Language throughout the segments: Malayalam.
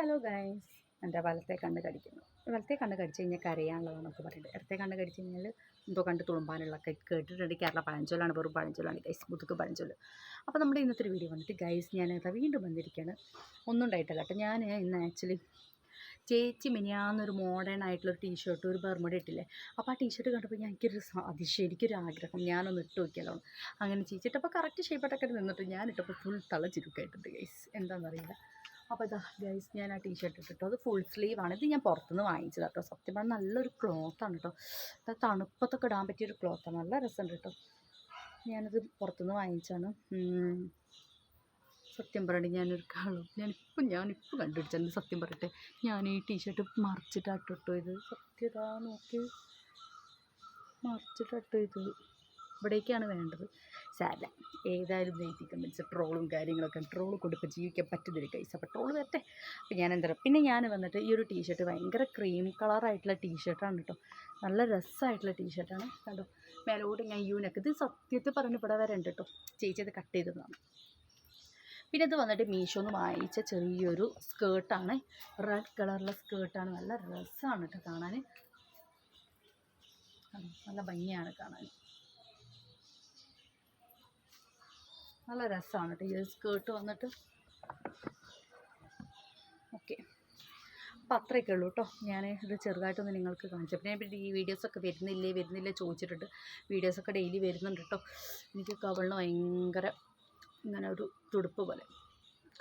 Hello guys. എന്റെ വലത്തെ കണ്ണ് കടിക്കുന്നു. വലത്തെ കണ്ണ് കടിച്ചു കഴിഞ്ഞാൽ കരയാനുള്ളതാണെന്നൊക്കെ പറയുന്നത്. ഇടത്തെ കണ്ണ് കടിച്ചു കഴിഞ്ഞാൽ എന്തോ കണ്ട് തുളുമ്പാനുള്ള കേട്ടിട്ടുണ്ട്. കേരള പഴഞ്ചൊല്ലാണ്. വെറും പഴഞ്ചൊല്ലാണ്. ഗൈസ് മുതുക്ക് പഴഞ്ചൊല്ല്. അപ്പോൾ നമ്മുടെ ഇന്നത്തെ ഒരു വീഡിയോ വന്നിട്ട് ഗൈസ് ഞാൻ ഇതാ വീണ്ടും വന്നിരിക്കുകയാണ്. ഒന്നും ഉണ്ടായിട്ടില്ല കേട്ടോ. ഞാൻ ഇന്ന് ആക്ച്വലി ചേച്ചി മിനിയാന്നൊരു മോഡേൺ ആയിട്ടുള്ള ഒരു ടീഷർട്ട് ഒരു ബർമുട ഇട്ടില്ലേ? അപ്പോൾ ആ ടീഷർട്ട് കണ്ടപ്പോൾ ഞാൻ എനിക്കൊരു അതിശയം എനിക്കൊരു ആഗ്രഹം. ഞാനൊന്ന് ഇട്ട് നോക്കിയാലോ അങ്ങനെ ചേച്ചിട്ടപ്പോൾ കറക്റ്റ് ഷേപ്പായിട്ടൊക്കെ നിന്നിട്ട് ഞാൻ ഇട്ടപ്പോൾ ഫുൾ തള ചുരുക്കായിട്ടുണ്ട് ഗൈസ്. എന്താണെന്നറിയില്ല. അപ്പോൾ ഇതാ ഗൈസ് ഞാൻ ആ ടീഷർട്ട് ഇട്ടിട്ടോ. അത് ഫുൾ സ്ലീവാണ് ഇത് ഞാൻ പുറത്തുനിന്ന് വാങ്ങിച്ചത് കേട്ടോ സത്യം പറഞ്ഞാൽ നല്ലൊരു ക്ലോത്താണ് കേട്ടോ അത് തണുപ്പത്തൊക്കെ ഇടാൻ പറ്റിയൊരു ക്ലോത്താണ് നല്ല രസമുണ്ട് കേട്ടോ ഞാനത് പുറത്തുനിന്ന് വാങ്ങിച്ചാണ്. സത്യം പറയട്ടെ ഞാനൊരു കളർ ഞാനിപ്പം ഞാനിപ്പോൾ കണ്ടുപിടിച്ചത് സത്യം പറയട്ടെ? ഞാൻ ഈ ടീഷർട്ട് മറിച്ചിട്ടാട്ടോ ഇത്. സത്യതാ നോക്കി. മറിച്ചിട്ടാട്ടോ ഇത്. ഇവിടേക്കാണ് വേണ്ടത്. സാല ഏതായാലും ജയിപ്പിക്കാൻ പറ്റുന്ന ട്രോളും കാര്യങ്ങളൊക്കെ ട്രോൾ കൊടുക്കുക ജീവിക്കാൻ പറ്റുന്നില്ല കൈസ് അപ്പോൾ ട്രോൾ വരട്ടെ. അപ്പോൾ ഞാൻ എന്താ പറയുക പിന്നെ ഞാൻ വന്നിട്ട് ഈ ഒരു ടീഷർട്ട് ഭയങ്കര ക്രീം കളറായിട്ടുള്ള ടീഷർട്ടാണ് കേട്ടോ നല്ല രസമായിട്ടുള്ള ടീഷർട്ടാണ് കണ്ടോ? മേലോട്ട് ഞാൻ യൂനക്ക്. ഇത് സത്യത്തിൽ പറഞ്ഞ് ഇവിടെ വരെ ഉണ്ട് കേട്ടോ ചേച്ചി അത് കട്ട് ചെയ്തതാണ് പിന്നെ ഇത് വന്നിട്ട് മീഷോന്ന് വാങ്ങിച്ച ചെറിയൊരു സ്കേർട്ടാണ് റെഡ് കളറിലെ സ്കേർട്ടാണ് നല്ല രസമാണ് കേട്ടോ കാണാൻ നല്ല ഭംഗിയാണ് കാണാൻ നല്ല രസമാണ് കേട്ടോ ഈ സ്കേർട്ട് വന്നിട്ട്. ഓക്കെ അപ്പം അത്രയൊക്കെ ഉള്ളൂ കേട്ടോ ഞാൻ ഇത് ചെറുതായിട്ടൊന്ന് നിങ്ങൾക്ക് കാണിച്ചു പിന്നെ ഈ വീഡിയോസൊക്കെ വരുന്നില്ലേ വരുന്നില്ലേ ചോദിച്ചിട്ടുണ്ട്. വീഡിയോസൊക്കെ ഡെയിലി വരുന്നുണ്ട് കേട്ടോ എനിക്ക് കവളിന് ഭയങ്കര ഇങ്ങനെ ഒരു തുടുപ്പ് പോലെ.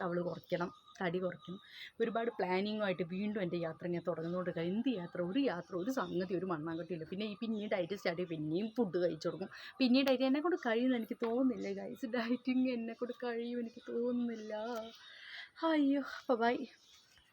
കവൾ കുറയ്ക്കണം തടി കുറയ്ക്കണം. ഒരുപാട് പ്ലാനിങ്ങുമായിട്ട് വീണ്ടും എന്റെ യാത്ര ഞാൻ തുടങ്ങുന്നുണ്ട് എന്ത് യാത്ര? ഒരു യാത്ര ഒരു സംഗതി ഒരു മണ്ണാങ്കട്ടിയില്ല. പിന്നെ ഈ പിന്നീട് ഡയറ്റ് സ്റ്റാർട്ട് ചെയ്യും പിന്നെയും ഫുഡ് കഴിച്ചു കൊടുക്കും. പിന്നീട് ഡയറ്റ് എന്നെ കൊണ്ട് കഴിയുമെന്ന് എനിക്ക് തോന്നുന്നില്ല ഗൈസ് ഡയറ്റിങ് എന്നെക്കൊണ്ട് കഴിയും എനിക്ക് തോന്നുന്നില്ല. അയ്യോ ബൈ